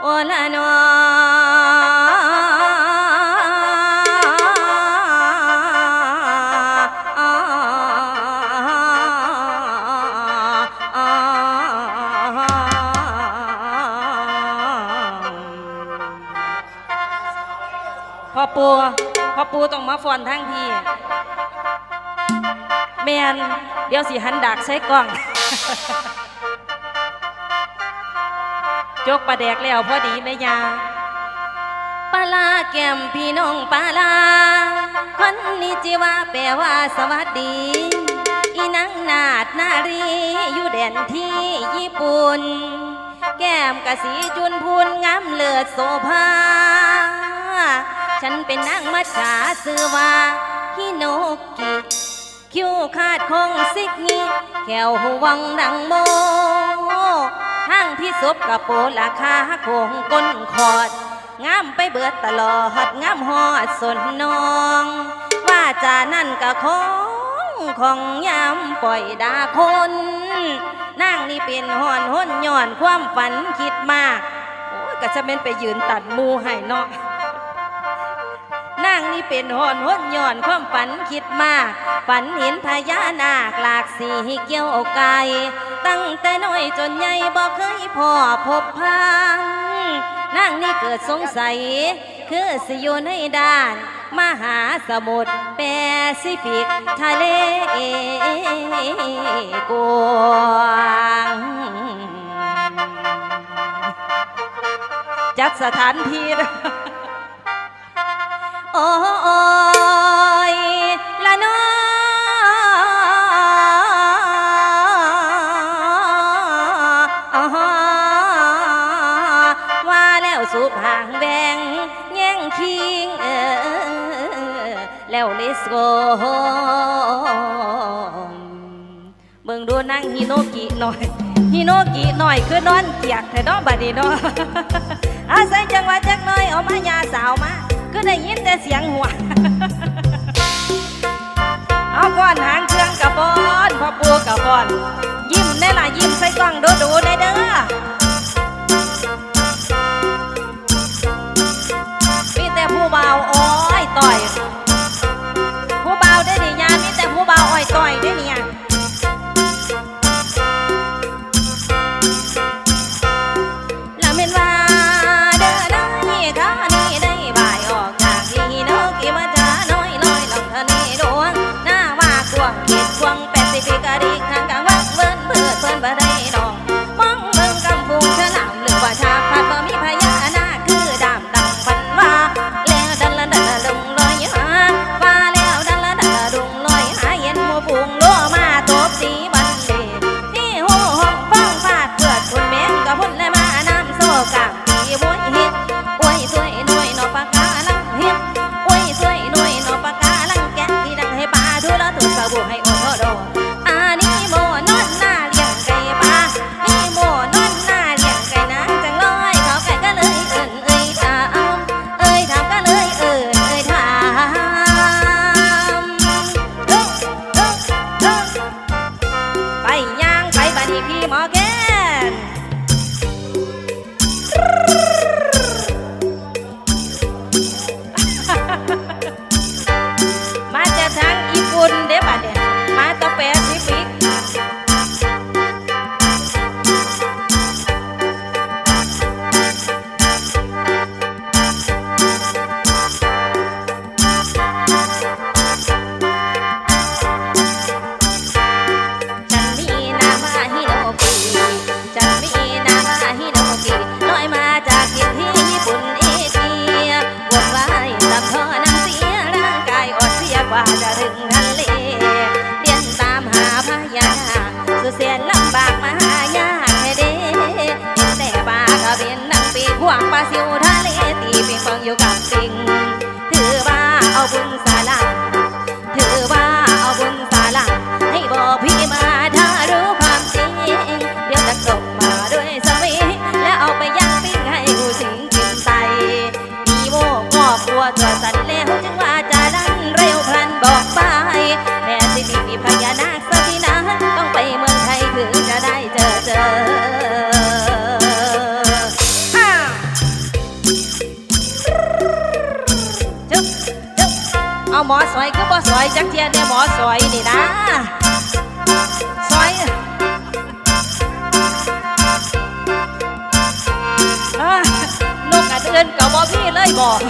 โอละนอพ่อปูพ่อปูต้องมาฟอนทั้งทีแมนเดี๋ยวสิหันดักใส่กล้อง จกปลาแดกแล้วพอดีแม่ยาปลาแก้มพี่น้องปลาคนนี้จิว่าแปลว่าสวัสดี อีนังนาดนารีอยู่แดนที่ญี่ปุ่น แก้มกะสีจุนพูนงามเลือดโสภา ฉันเป็นนางมัจฉาซื้อว่าฮิโนกิ คิ้วขาดคงสิกงี้แก้วหวังดังโม ทางพี่ศพกระโปรราคาคงก้นขอดงามไปเบิดตลอดงามหอดสนนอง ว่าจานั่นกะของของยามปล่อยดาคนนางนี่เป็นหอนห้นย้อนความฝันคิดมาก โอ้ก็จะเป็นไปยืนตัดมูให้เนาะนางนี่เป็นหอนห้นย้อนความฝันคิดมาก ฝันเห็นพญานาคหลากสีเกี่ยวไก ตั้งแต่น้อยจนใหญ่บอกเคยพ่อพบพานนางนี่เกิดสงสัย คือสิอยู่ในด้าน มหาสมุทรแปซิฟิกทะเลกว้างจัดสถานที่ โอ้ สูบห่างแบงแย่งคิงเออแล้วเลสโกเบิ่งดูนั่งฮิโนกิหน่อยฮิโนกิหน่อยคือนอนเกียกแต่นอนบัดนี้เนาะอาศัยจังหวะจักหน่อยเอามายาสาวมาก็ได้ยินแต่เสียงหัวเอาก่อนหางเครื่องกับบอนพอปูกับบอน ยิ้มได้ล่ะยิ้มใส่ก้อง บ่สอยจักเทียนเนี่ยบ่สซอยนี่นะสอยนกอันอื่นก็บ่พี่เลยบอก